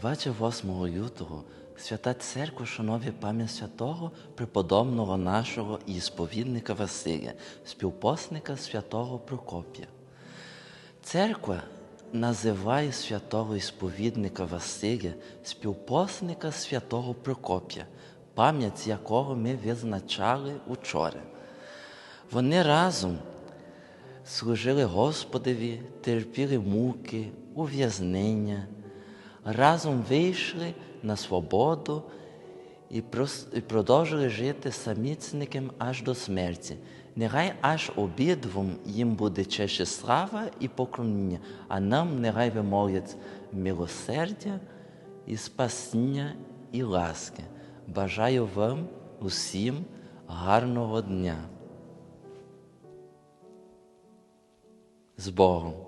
28 лютого Свята Церква шановує пам'ять святого преподобного нашого і сповідника Василя, співпосника святого Прокопія. Церква називає святого і сповідника Василя, співпосника святого Прокопія, пам'ять якого ми визначали учора. Вони разом служили Господові, терпіли муки, ув'язнення, разом вийшли на свободу і продовжили жити самітником аж до смерті. Нехай аж обидвом їм буде честь слава і поклоніння, а нам нехай вимолять милосердя і спасіння і ласки. Бажаю вам усім гарного дня. З Богом!